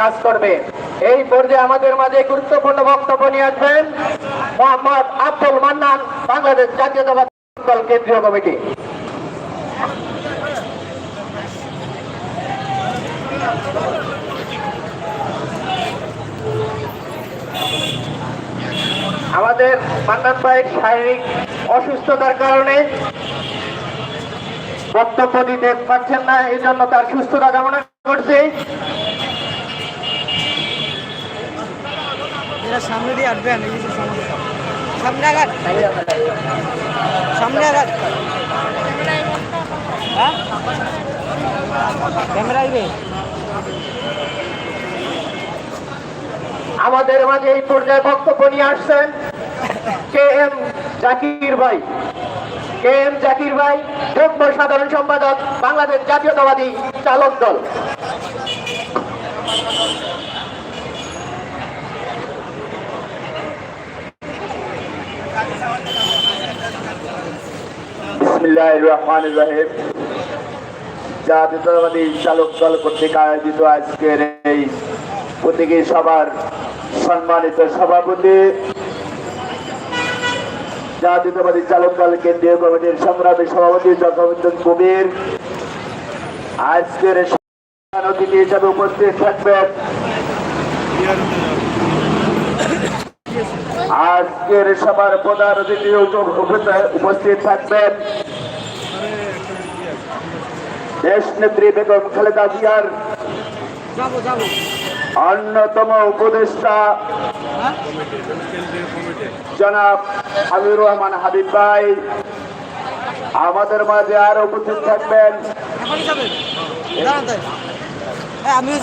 কাজ করবে। এই পর্যায়ে আমাদের মাঝে গুরুত্বপূর্ণ বক্তব্য নিয়ে আসবেন মোহাম্মদ আব্দুল মান্নান, বাংলাদেশ জাতীয়তাবাদী দল কেন্দ্রীয় কমিটি। আমাদের মান্নান ভাইয়ের শারীরিক অসুস্থতার কারণে বক্তব্য দিতে পারছেন না এই জন্য তার সুস্থতা কামনা করছি। এরা সামনে দিয়ে সামনে আঘাত। সামনে আঘাত। হ্যাঁ? ক্যামেরা আমাদের মাঝে এই পর্যায়ে বক্তব্য নিয়ে আসছেন কে এম জাকির ভাই। কে এম জাকির ভাই, যুগ্ম সাধারণ সম্পাদক, বাংলাদেশ জাতীয়তাবাদী চালক দল। জাতীয়তাবাদী চালক দল কর্তৃক আয়োজিত আজকের এই প্রতীকী সভার সম্মানিত সভাপতি, জাতীয়তাবাদী চালক দল কেন্দ্রীয় কমিটির সংগ্রামী সভাপতি জগবন্ধন কবির। আজকের অতিথি হিসাবে উপস্থিত থাকবেন আজকের সভার প্রধান অতিথি উপস্থিত থাকবেন দেশ নেত্রী বেগম খালেদা জিয়ার অন্যতম উপদেষ্টা জনাব হাবিবুর রহমান হাবিব ভাই। আমাদের মাঝে আরও উপস্থিত থাকবেন। আমিও